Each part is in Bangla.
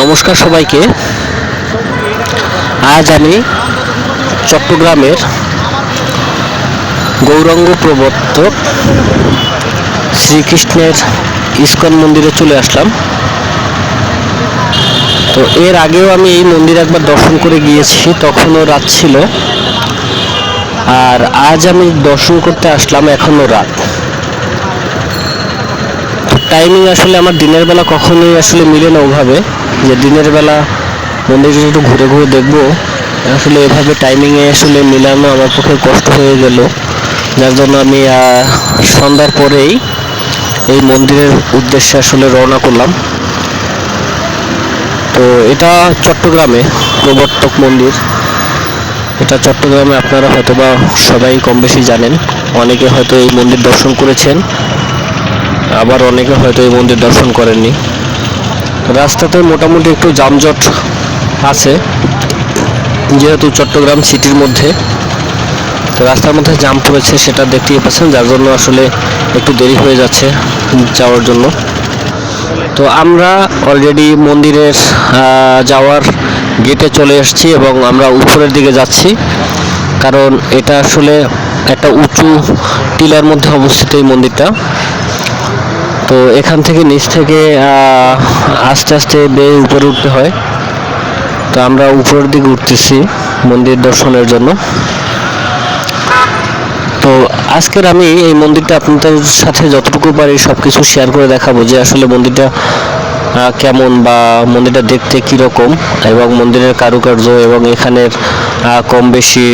নমস্কার সবাইকে। আজ আমি চট্টগ্রামের গৌরাঙ্গ প্রবর্তক শ্রীকৃষ্ণের ইস্কন মন্দিরে চলে আসলাম। তো এর আগেও আমি এই মন্দির একবার দর্শন করে গিয়েছি, তখনও রাত ছিল। আর আজ আমি দর্শন করতে আসলাম এখনও রাত। টাইমিং আসলে আমার দিনের বেলা কখনোই আসলে মিলে না ওভাবে। যে দিনের বেলা মন্দিরটা একটু ঘুরে ঘুরে দেখব। আসলে এভাবে টাইমিংয়ে আসলে মিলানো আমার পক্ষে কষ্ট হয়ে গেল। যার জন্য আমি সন্ধ্যার পরেই এই মন্দিরের উদ্দেশ্যে আসলে রওনা করলাম। তো এটা চট্টগ্রামে প্রবর্তক মন্দির। এটা চট্টগ্রামে আপনারা হয়তো বা সবাই কম বেশি জানেন। অনেকে হয়তো এই মন্দির দর্শন করেছেন। আবার অনেকে হয়তো এই মন্দির দর্শন করেননি। রাস্তাতে মোটামুটি একটু যানজট আছে, যেহেতু চট্টগ্রাম সিটির মধ্যে। তো রাস্তার মধ্যে জাম পড়েছে সেটা দেখতেই পাচ্ছেন, যার জন্য আসলে একটু দেরি হয়ে যাচ্ছে যাওয়ার জন্য। তো আমরা অলরেডি মন্দিরের যাওয়ার গেটে চলে এসেছি এবং আমরা উপরের দিকে যাচ্ছি। কারণ এটা আসলে একটা উঁচু টিলার মধ্যে অবস্থিত এই মন্দিরটা। তো এখান থেকে নিচ থেকে আস্তে আস্তে বেয়ে উপরে উঠতে হয়। তো আমরা উপরের দিকে উঠতেছি মন্দির দর্শনের জন্য। তো আজকের আমি এই মন্দিরটা আপনাদের সাথে যতটুকু পারি সব কিছু শেয়ার করে দেখাবো যে আসলে মন্দিরটা কেমন বা মন্দিরটা দেখতে কীরকম এবং মন্দিরের কারুকার্য এবং এখানের কম বেশি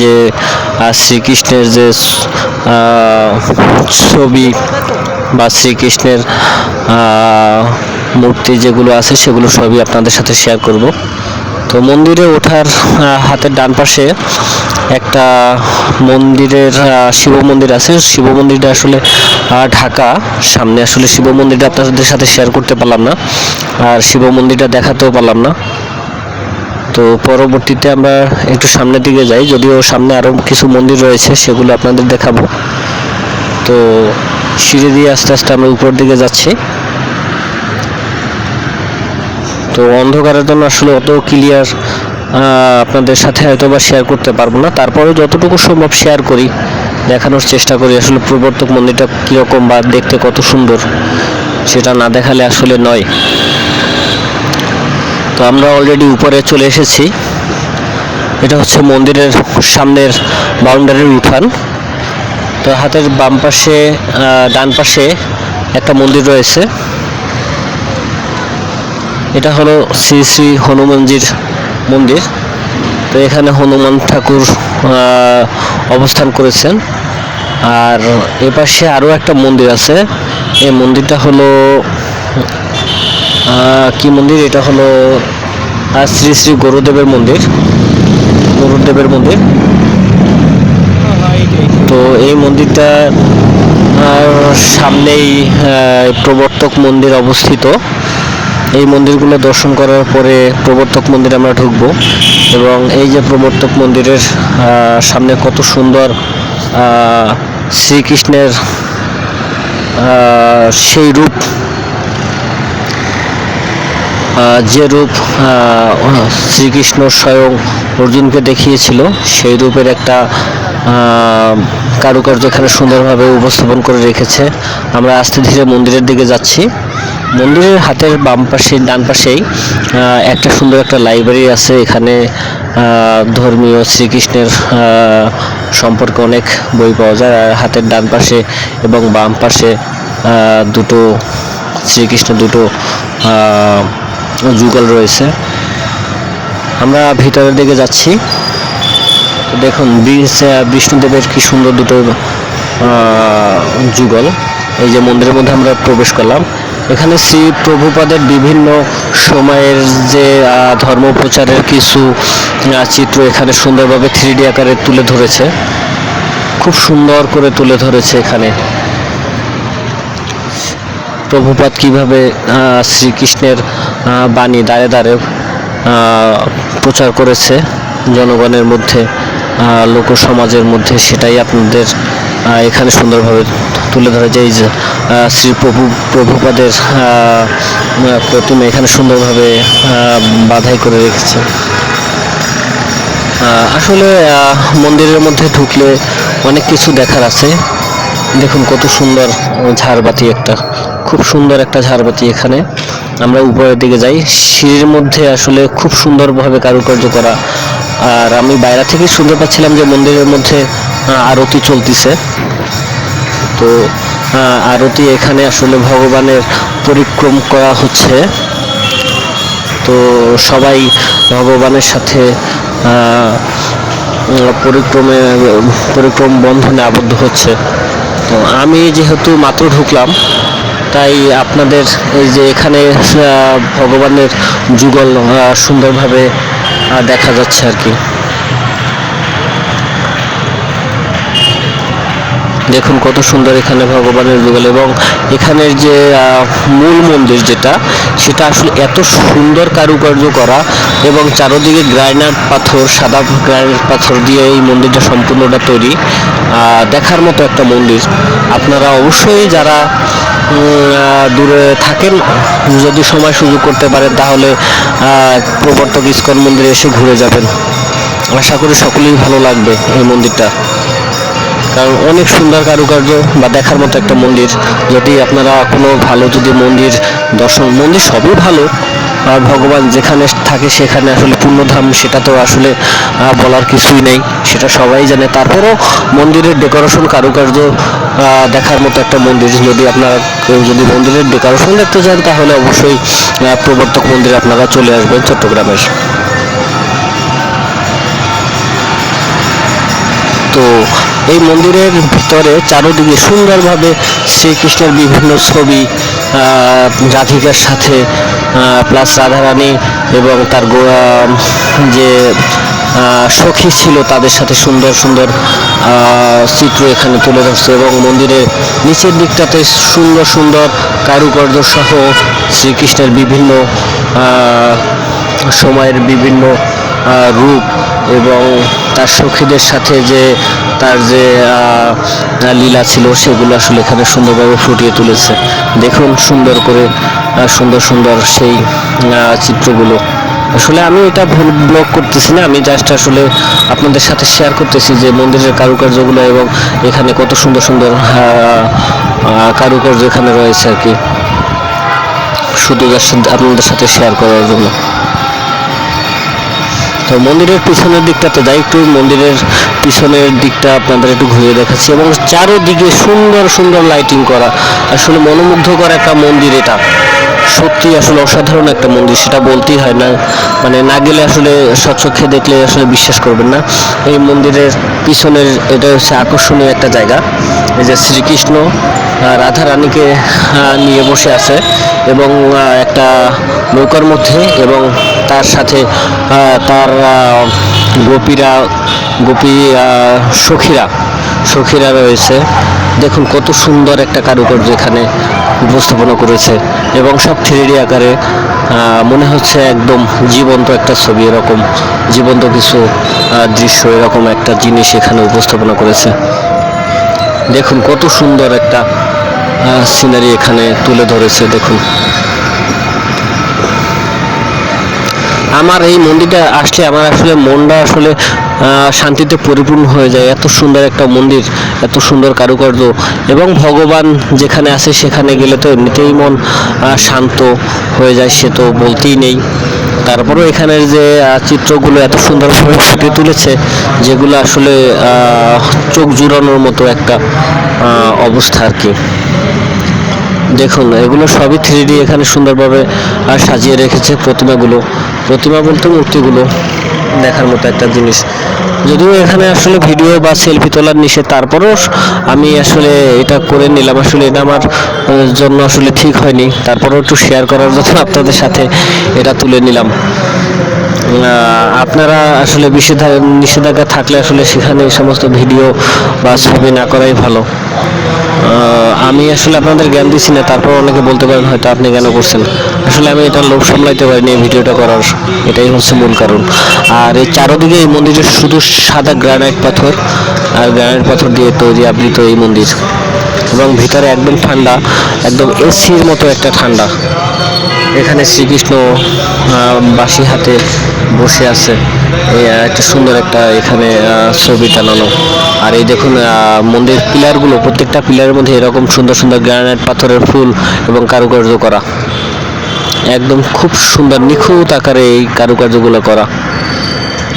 যে শ্রীকৃষ্ণের যে ছবি বা শ্রীকৃষ্ণের মূর্তি যেগুলো আছে সেগুলো সবই আপনাদের সাথে শেয়ার করব। তো মন্দিরে ওঠার হাতের ডান পাশে একটা মন্দিরের শিব মন্দির আছে। শিব মন্দিরটা আসলে ঢাকা। সামনে আসলে শিব মন্দিরটা আপনাদের সাথে শেয়ার করতে পারলাম না। আর শিব মন্দিরটা দেখাতেও পারলাম না। তো পরবর্তীতে আমরা একটু সামনের দিকে যাই, যদিও সামনে আরও কিছু মন্দির রয়েছে, সেগুলো আপনাদের দেখাবো। তো সিঁড়ি দিয়ে আস্তে আস্তে আমরা উপরের দিকে যাচ্ছি। তো অন্ধকারের জন্য আসলে অত ক্লিয়ার আপনাদের সাথে হয়তো বা শেয়ার করতে পারব না। তারপরে যতটুকু সম্ভব শেয়ার করি, দেখানোর চেষ্টা করি আসলে প্রবর্তক মন্দিরটা কীরকম বা দেখতে কত সুন্দর, সেটা না দেখালে আসলে নয়। তো আমরা অলরেডি উপরে চলে এসেছি। এটা হচ্ছে মন্দিরের সামনের বাউন্ডারির উঠান। তো হাতের বাম পাশে ডান পাশে একটা মন্দির রয়েছে। এটা হলো শ্রী শ্রী হনুমানজির মন্দির। তো এখানে হনুমান ঠাকুর অবস্থান করেছেন। আর এ পাশে আরও একটা মন্দির আছে। এই মন্দিরটা হলো কি মন্দির? এটা হলো শ্রী শ্রী গরুদেবের মন্দির। গরুদেবের মন্দির। এই মন্দিরটা সামনেই প্রবর্তক মন্দির অবস্থিত। এই মন্দিরগুলো দর্শন করার পরে প্রবর্তক মন্দিরে আমরা ঢুকবো। এবং এই যে প্রবর্তক মন্দিরের সামনে কত সুন্দর শ্রীকৃষ্ণের সেই রূপ যে রূপ শ্রীকৃষ্ণ স্বয়ং অর্জুনকে দেখিয়েছিল, সেই রূপের একটা কারুকার্য এখানে সুন্দরভাবে উপস্থাপন করে রেখেছে। আমরা আস্তে ধীরে মন্দিরের দিকে যাচ্ছি। মন্দিরের হাতের বাম পাশে, ডান পাশেই একটা সুন্দর একটা লাইব্রেরি আছে। এখানে ধর্মীয় শ্রীকৃষ্ণের সম্পর্কে অনেক বই পাওয়া যায়। আর হাতের ডান পাশে এবং বাম পাশে দুটো শ্রীকৃষ্ণ, দুটো যুগল রয়েছে। আমরা ভিতরের দিকে যাচ্ছি। দেখুন বিষ্ণুদেবের কি সুন্দর দুটো যুগল। এই যে মন্দিরের মধ্যে আমরা প্রবেশ করলাম। এখানে শ্রী প্রভুপাদের বিভিন্ন সময়ের যে ধর্ম প্রচারের কিছু চিত্র এখানে সুন্দরভাবে থ্রি আকারে তুলে ধরেছে। খুব সুন্দর করে তুলে ধরেছে এখানে। প্রভুপাত কীভাবে শ্রীকৃষ্ণের বাণী দাঁড়ে দাঁড়ে প্রচার করেছে জনগণের মধ্যে। লোক সমাজের মধ্যে সেটাই আপনাদের এখানে সুন্দরভাবে তুলে ধরা যায় যে শ্রী প্রভু, প্রভুপাদের প্রতিমা এখানে সুন্দরভাবে বাধাই করে রেখেছে। আসলে মন্দিরের মধ্যে ঢুকলে অনেক কিছু দেখার আছে। দেখুন কত সুন্দর ঝাড়বাতি একটা, খুব সুন্দর একটা ঝাড়বাতি এখানে। আমরা উপরের দিকে যাই। সিঁড়ির মধ্যে আসলে খুব সুন্দরভাবে কারুকার্য করা আর আমি বাইরে থেকে শুনতে পাচ্ছিলাম যে মন্দিরের মধ্যে আরতি চলতেছে। তো আরতি এখানে আসলে ভগবানের পরিক্রম করা হচ্ছে। তো সবাই ভগবানের সাথে পরিক্রমে, পরিক্রম বন্ধনে আবদ্ধ হচ্ছে। তো আমি যেহেতু মাত্র ঢুকলাম, তাই আপনাদের এই যে এখানে ভগবানের যুগল সুন্দরভাবে দেখা যাচ্ছে আর কি। দেখুন কত সুন্দর এখানে ভগবানের যুগল এবং এখানের যে মূল মন্দির যেটা, সেটা আসলে এত সুন্দর কারুকার্য করা এবং চারদিকে গ্রানাইট পাথর, সাদা গ্রানাইট পাথর দিয়ে এই মন্দিরটা সম্পূর্ণটা তৈরি। দেখার মতো একটা মন্দির। আপনারা অবশ্যই যারা দূরে থাকেন যদি সময় সুযোগ করতে পারেন, তাহলে প্রবর্তক ইস্কন মন্দিরে এসে ঘুরে যাবেন। আশা করি সকলেই ভালো লাগবে এই মন্দিরটা। কারণ অনেক সুন্দর কারুকার্য বা দেখার মতো একটা মন্দির। যদি আপনারা কোনো ভালো যদি মন্দির দর্শন, মন্দির সবই ভালো ভগবান যেখানে থাকে সেখানে আসলে পূর্ণধাম, সেটা তো আসলে বলার কিছুই নেই। সেটা সবাই জানে। তারপরও মন্দিরের ডেকোরেশন কারুকার্য দেখার মতো একটা মন্দির। যদি আপনারা যদি মন্দিরের ডেকোরেশন দেখতে চান, তাহলে অবশ্যই প্রবর্তক মন্দিরে আপনারা চলে আসবেন চট্টগ্রামের। তো এই মন্দিরের ভিতরে চারোদিকে সুন্দরভাবে শ্রীকৃষ্ণের বিভিন্ন ছবি রাধিকার সাথে প্লাস রাধারানী এবং তার যে সখী ছিল তাদের সাথে সুন্দর সুন্দর চিত্র এখানে তুলে ধরছে এবং মন্দিরের নিচের দিকটাতে সুন্দর সুন্দর কারুকার্য সহ শ্রীকৃষ্ণের বিভিন্ন সময়ের বিভিন্ন রূপ এবং তার সখীদের সাথে যে তার যে লীলা ছিল সেগুলো আসলে এখানে সুন্দরভাবে ফুটিয়ে তুলেছে। দেখুন সুন্দর করে সুন্দর সুন্দর সেই চিত্রগুলো। আসলে আমি এটা ভুল ব্লগ করতেছি না, আমি জাস্ট আসলে আপনাদের সাথে শেয়ার করতেছি যে মন্দিরের কারুকার্যগুলো এবং এখানে কত সুন্দর সুন্দর কারুকার্য এখানে রয়েছে আর কি। শুধু আপনাদের সাথে শেয়ার করার জন্য। তো মন্দিরের পিছনের দিকটাতে যাই, একটু মন্দিরের পিছনের দিকটা আপনাদের একটু ঘুরিয়ে দেখাচ্ছি এবং চারোদিকে সুন্দর সুন্দর লাইটিং করা। আসলে মনোমুগ্ধকর একটা মন্দির এটা। সত্যি আসলে অসাধারণ একটা মন্দির, সেটা বলতেই হয় না। মানে না গেলে আসলে স্বচক্ষে দেখলে আসলে বিশ্বাস করবেন না। এই মন্দিরের পিছনের এটা হচ্ছে আকর্ষণীয় একটা জায়গা। এই যে শ্রীকৃষ্ণ রাধা রানীকে নিয়ে বসে আছে এবং একটা নৌকার মধ্যে এবং তার সাথে তার গোপীরা, গোপী সখীরা সখীরা রয়েছে। দেখুন কত সুন্দর একটা কারুকার্য এখানে উপস্থাপনা করেছে এবং সব থ্রিডি আকারে মনে হচ্ছে একদম জীবন্ত একটা ছবি, এরকম জীবন্ত কিছু দৃশ্য, এরকম একটা জিনিস এখানে উপস্থাপনা করেছে। দেখুন কত সুন্দর একটা সিনারি এখানে তুলে ধরেছে, দেখুন। আমার এই মন্দিরটা আসলে, আমার আসলে মনটা আসলে শান্তিতে পরিপূর্ণ হয়ে যায়। এত সুন্দর একটা মন্দির, এত সুন্দর কারুকার্য। এবং ভগবান যেখানে আছে, সেখানে গেলে তো এমনিতেই মন শান্ত হয়ে যায়, সে তো বলতেই নেই। তারপরেও এখানের যে চিত্রগুলো এত সুন্দরভাবে ফুটে তুলেছে, যেগুলো আসলে চোখ জুড়ানোর মতো একটা অবস্থা আর কি। দেখুন, এগুলো সবই থ্রি এখানে সুন্দরভাবে আর সাজিয়ে রেখেছে প্রতিমাগুলো। প্রতিমা বলতে মূর্তিগুলো, দেখার মতো একটা জিনিস। যদিও এখানে আসলে ভিডিও বা সেলফি তোলার নিষেধ, তারপরেও আমি আসলে এটা করে নিলাম। আসলে এটা আমার জন্য আসলে ঠিক হয়নি। তারপরেও একটু শেয়ার করার জন্য আপনাদের সাথে এটা তুলে নিলাম। আপনারা আসলে নিষেধাজ্ঞা থাকলে আসলে সেখানে এই সমস্ত ভিডিও বা ছবি না করাই ভালো। আমি আসলে আপনাদের জ্ঞান দিচ্ছি না, তারপর অনেকে বলতে পারেন হয়তো আপনি কেন করছেন। আসলে আমি এটা লোভ সামলাইতে পারিনি এই ভিডিওটা করার, এটাই হচ্ছে মূল কারণ। আর এই চারোদিকে এই মন্দিরের শুধু সাদা গ্রানাইট পাথর, আর গ্রানাইট পাথর দিয়ে তৈরি আবৃত এই মন্দির। এবং ভিতরে একদম ঠান্ডা, একদম এসির মতো একটা ঠান্ডা। এখানে শ্রীকৃষ্ণ বাঁশি হাতে বসে আছে। একটা সুন্দর একটা এখানে ছবি টানানো আর এই দেখুন মন্দির পিলারগুলো, প্রত্যেকটা পিলারের মধ্যে এরকম সুন্দর সুন্দর গ্রানাইট, পাথরের ফুল এবং কারুকার্য করা। একদম খুব সুন্দর, নিখুঁত আকারে এই কারুকার্যগুলো করা।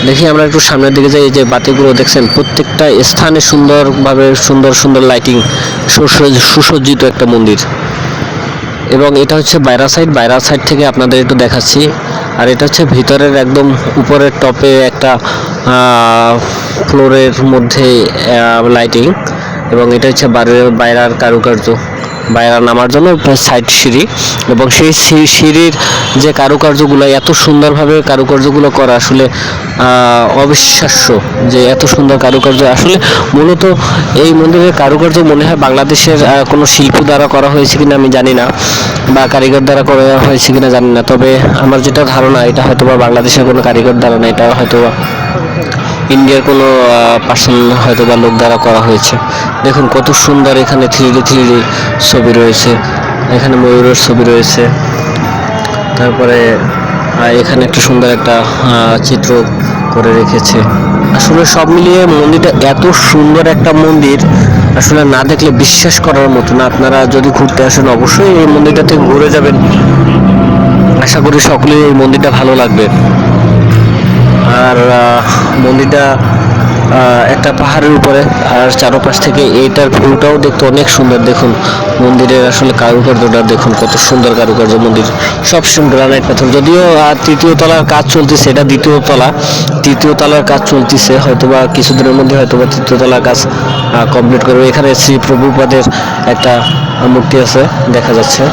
দেখি আমরা একটু সামনের দিকে যাই, এই যে বাতিগুলো দেখছেন, প্রত্যেকটা স্থানে সুন্দরভাবে সুন্দর সুন্দর লাইটিং সুসজ্জিত একটা মন্দির। এবং এটা হচ্ছে বাইরা সাইড বাইরা সাইড থেকে আপনাদের একটু দেখাচ্ছি। আর এটা হচ্ছে ভিতরের একদম উপরের টপে একটা ফ্লোরের মধ্যে লাইটিং এবং এটা হচ্ছে বাইরের বাইরার কারুকার্য। বাইরা নামার জন্য সাইড সিঁড়ি এবং সেই সিঁড়ির যে কারুকার্যগুলো, এত সুন্দরভাবে কারুকার্যগুলো করা আসলে অবিশ্বাস্য যে এত সুন্দর কারুকার্য। আসলে মূলত এই মন্দিরের কারুকার্য মনে হয় বাংলাদেশের কোনো শিল্প দ্বারা করা হয়েছে কিনা আমি জানি না বা কারিগর দ্বারা করা হয়েছে কিনা জানি না। তবে আমার যেটা ধারণা, এটা হয়তো বা বাংলাদেশের কোনো কারিগর দ্বারা না, এটা হয়তো ইন্ডিয়ার কোনো পার্সন হয়তো বা লোক দ্বারা করা হয়েছে। দেখুন কত সুন্দর এখানে থ্রি ডি থ্রি ডি ছবি রয়েছে। এখানে ময়ূরের ছবি রয়েছে। তারপরে এখানে একটা সুন্দর একটা চিত্র করে রেখেছে। আসলে সব মিলিয়ে মন্দিরটা এত সুন্দর একটা মন্দির, আসলে না দেখলে বিশ্বাস করার মতো না। আপনারা যদি ঘুরতে আসেন, অবশ্যই এই মন্দিরটা থেকে ঘুরে যাবেন। আশা করি সকলেই এই মন্দিরটা ভালো লাগবে। আর মন্দিরটা একটা পাহাড়ের উপরে। আর চারপাশ থেকে এইটার ভিউটাও দেখতে অনেক সুন্দর। দেখুন, মন্দিরের আসলে কারুকার্যটা দেখুন, কত সুন্দর কারুকার্য মন্দির। সব গ্রানাইট পাথর। যদিও তৃতীয় তলার কাজ চলতেছে, এটা দ্বিতীয় তলা। তৃতীয় তলার কাজ চলতেছে, হয়তোবা কিছুদিনের মধ্যে হয়তোবা তৃতীয় তলার কাজ কমপ্লিট করবে। এখানে শ্রী প্রভুপাদের একটা মূর্তি আছে, দেখা যাচ্ছে।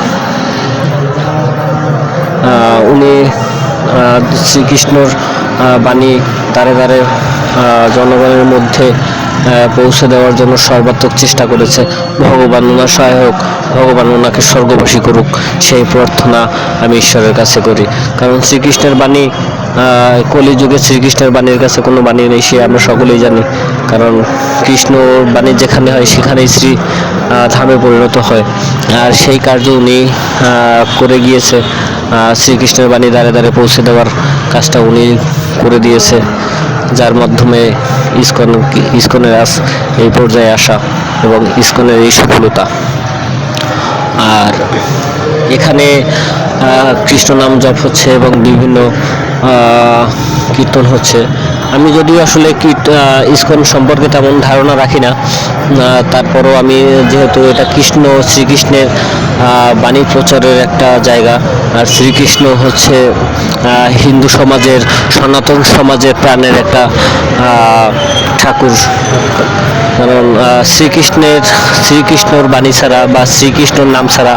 উনি শ্রীকৃষ্ণর বাণী দ্বারে দ্বারে জনগণের মধ্যে পৌঁছে দেওয়ার জন্য সর্বাত্মক চেষ্টা করেছে। ভগবান ওনার সহায়ক, ভগবান ওনাকে স্বর্গবাসী করুক, সেই প্রার্থনা আমি ঈশ্বরের কাছে করি। কারণ শ্রীকৃষ্ণের বাণী কলিযুগে শ্রীকৃষ্ণের বাণীর কাছে কোনো বাণী নেই, সে আমরা সকলেই জানি। কারণ কৃষ্ণ বাণী যেখানে হয়, সেখানেই শ্রী ধামে পরিণত হয়। আর সেই কার্য উনি করে গিয়েছে শ্রীকৃষ্ণের বাণী দ্বারে দ্বারে পৌঁছে দেওয়ার কাজটা উনি করে দিয়েছে, যার মাধ্যমে ইস্কন ইস্কনের আস, এই পর্যায়ে আসা এবং ইস্কনের এই সফলতা। আর এখানে কৃষ্ণ নাম জপ হচ্ছে এবং বিভিন্ন কীর্তন হচ্ছে। আমি যদিও আসলে আহ, ইসকন সম্পর্কে তেমন ধারণা রাখি না তারপরও আমি যেহেতু এটা কৃষ্ণ শ্রীকৃষ্ণের বাণী প্রচারের একটা জায়গা আর শ্রীকৃষ্ণ হচ্ছে হিন্দু সমাজের সনাতন সমাজের প্রাণের একটা ঠাকুর। কারণ শ্রীকৃষ্ণের শ্রীকৃষ্ণর বাণী ছাড়া বা শ্রীকৃষ্ণর নাম ছাড়া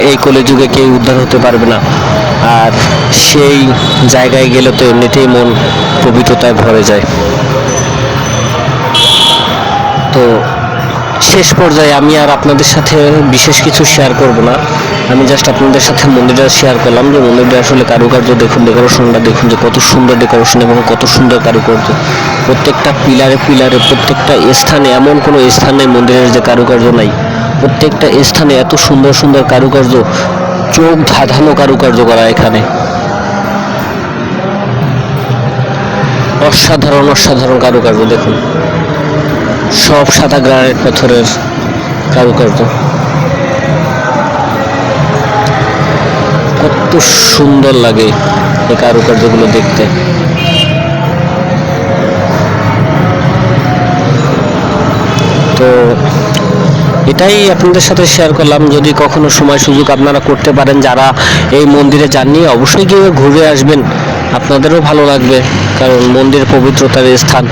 এই কলিযুগে কেউ উদ্ধার হতে পারবে না। আর সেই জায়গায় গেলে তো এমনিতেই মন পবিত্রতায় ভরে যায়। তো শেষ পর্যায়ে আমি আর আপনাদের সাথে বিশেষ কিছু শেয়ার করব না। আমি জাস্ট আপনাদের সাথে মন্দিরটা শেয়ার করলাম যে মন্দিরটা আসলে কারুকার্য দেখুন ডেকোরেশনটা দেখুন যে কত সুন্দর ডেকোরেশন এবং কত সুন্দর কারুকার্য। প্রত্যেকটা পিলারে পিলারে প্রত্যেকটা স্থানে এমন কোনো স্থানে মন্দিরের যে কারুকার্য নাই। প্রত্যেকটা স্থানে এত সুন্দর সুন্দর কারুকার্য চোখ ধাঁধানো কারুকার্য করা এখানে। অসাধারণ অসাধারণ কারুকার্য, দেখুন। সব সাদা গ্রানাইট পাথরের কারুকার্য। কত সুন্দর লাগে এই কারুকার্যগুলো দেখতে। তো এটাই আপনাদের সাথে শেয়ার করলাম। যদি কখনো সময় সুযোগ আপনারা করতে পারেন, যারা এই মন্দিরে যাননি, অবশ্যই গিয়ে ঘুরে আসবেন। আপনাদেরও ভালো লাগবে, কারণ মন্দির পবিত্রতার স্থান।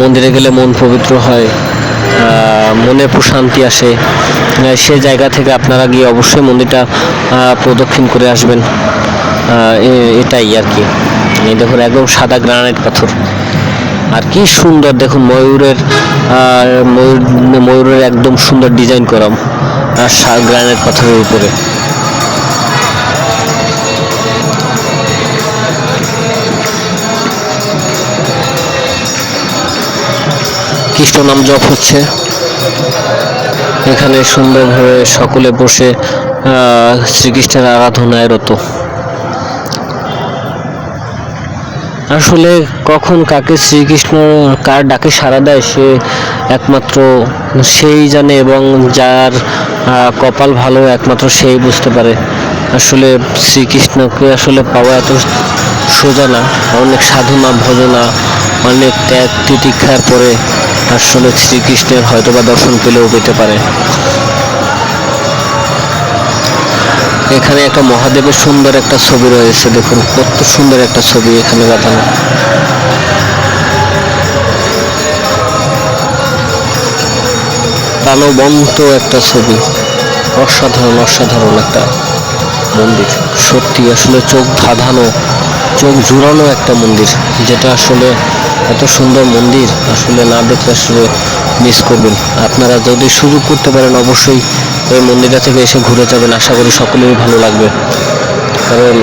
মন্দিরে গেলে মন পবিত্র হয় মনে প্রশান্তি আসে। সে জায়গা থেকে আপনারা গিয়ে অবশ্যই মন্দিরটা প্রদক্ষিণ করে আসবেন। এটাই আর কি। দেখুন, একদম সাদা গ্রানাইট পাথর। আর কি সুন্দর দেখুন ময়ূরের ময়ূর, ময়ূরের একদম সুন্দর ডিজাইন করাম আর গ্রানাইট পাথরের উপরে। কৃষ্ণ নাম জপ হচ্ছে। এখানে সুন্দরভাবে সকলে বসে শ্রীকৃষ্ণের আরাধনায় রত। আসলে কখন কাকে শ্রীকৃষ্ণ কার ডাকে সাড়া দেয় সে একমাত্র সেই জানে এবং যার কপাল ভালো একমাত্র সেই বুঝতে পারে। আসলে শ্রীকৃষ্ণকে আসলে পাওয়া এত সোজা না। অনেক সাধনা, ভজনা, অনেক ত্যাগ তিতিক্ষার পরে আসলে শ্রীকৃষ্ণের হয়তোবা দর্শন পেলেও পেতে পারে। এখানে একটা মহাদেবের সুন্দর একটা ছবি রয়েছে, দেখুন, কত সুন্দর একটা ছবি এখানে বাঁধানো প্রাণবন্ত একটা ছবি, অসাধারণ অসাধারণ একটা মন্দির। সত্যি, আসলে চোখ ধাঁধানো চোখ জুড়ানো একটা মন্দির, যেটা আসলে এত সুন্দর মন্দির, আসলে না দেখলে আসলে মিস করবেন। আপনারা যদি সুযোগ করতে পারেন, অবশ্যই এই মন্দিরটা থেকে এসে ঘুরে যাবেন। আশা করি সকলেরই ভালো লাগবে। কারণ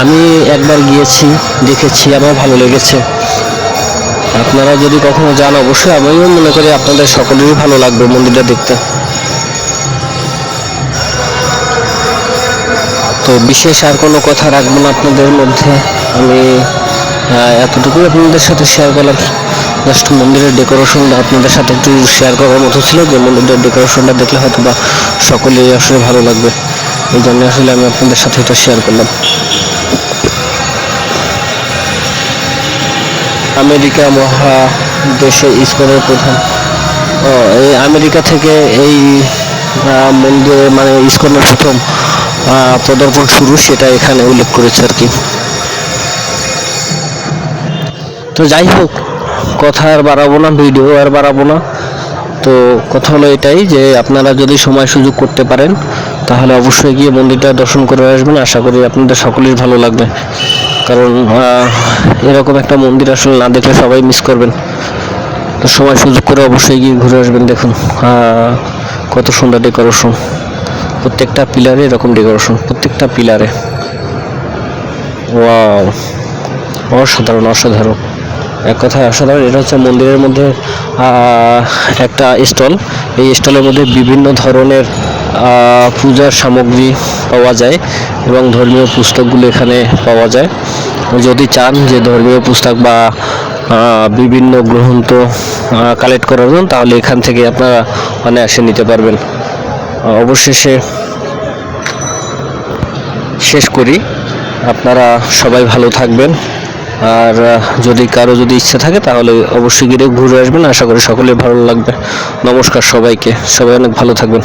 আমি একবার গিয়েছি, দেখেছি আমার ভালো লেগেছে। আপনারা যদি কখনো যান, অবশ্যই আমিও মনে করি আপনাদের সকলেরই ভালো লাগবে মন্দিরটা দেখতে। তো বিশেষ আর কোনো কথা রাখব না আপনাদের মধ্যে। আমি এতটুকুই আপনাদের সাথে শেয়ার করলাম। জাস্ট মন্দিরের ডেকোরেশনটা আপনাদের সাথে একটু শেয়ার করার মতো ছিল, যে মন্দিরের ডেকোরেশনটা দেখলে হয়তো বা সকলেই আসলে ভালো লাগবে। এই জন্য আসলে আমি আপনাদের সাথে এটা শেয়ার করলাম। আমেরিকা মহাদেশে ইসকনের প্রধান। এই আমেরিকা থেকে এই মন্দিরে মানে ইসকনের প্রথম পদার্পণ শুরু, সেটা এখানে উল্লেখ করেছে আর কি। তো যাই হোক, কথা আর বাড়াবো না ভিডিও আর বাড়াবো না। তো কথা হলো এটাই যে, আপনারা যদি সময় সুযোগ করতে পারেন, তাহলে অবশ্যই গিয়ে মন্দিরটা দর্শন করে আসবেন। আশা করি আপনাদের সকলের ভালো লাগবে। কারণ এরকম একটা মন্দির আসলে না দেখলে সবাই মিস করবেন। তো সময় সুযোগ করে অবশ্যই গিয়ে ঘুরে আসবেন, দেখুন। কত সুন্দর ডেকোরেশন প্রত্যেকটা পিলারে এরকম ডেকোরেশন প্রত্যেকটা পিলারে ওয়াও অসাধারণ অসাধারণ। এক কথায় অসাধারণ, এটা হচ্ছে মন্দিরের মধ্যে একটা স্টল এই স্টলের মধ্যে বিভিন্ন ধরনের পূজার সামগ্রী পাওয়া যায় এবং ধর্মীয় পুস্তকগুলো এখানে পাওয়া যায়। যদি চান যে ধর্মীয় পুস্তক বা বিভিন্ন গ্রন্থ কালেক্ট করার জন্য, তাহলে এখান থেকে আপনারা অনায়াসে নিতে পারবেন। অবশেষে শেষ করি। আপনারা সবাই ভালো থাকবেন। আর যদি কারও যদি ইচ্ছা থাকে, তাহলে অবশ্যই গিয়ে ঘুরে আসবেন। আশা করি সকলে ভালো লাগবে। নমস্কার সবাইকে। সবাই অনেক ভালো থাকবেন।